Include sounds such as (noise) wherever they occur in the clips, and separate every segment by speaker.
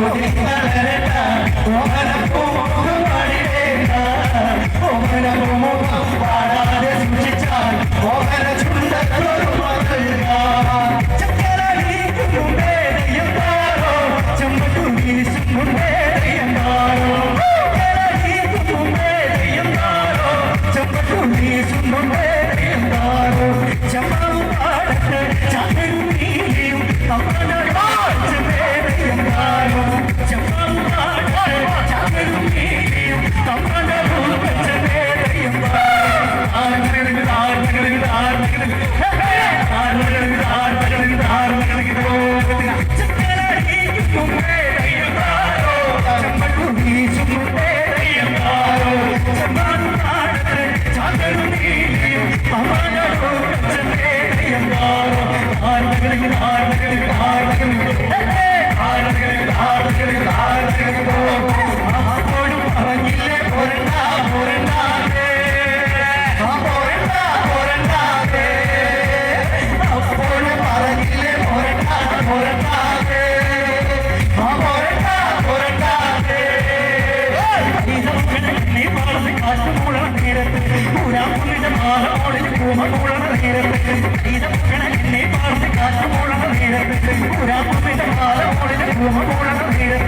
Speaker 1: Oh (laughs) I'm get me, hard to get me, hard to. നേരത്ത്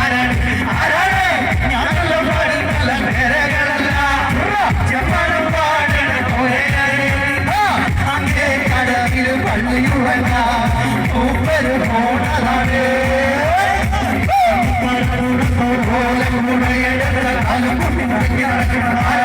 Speaker 1: Vai, vai.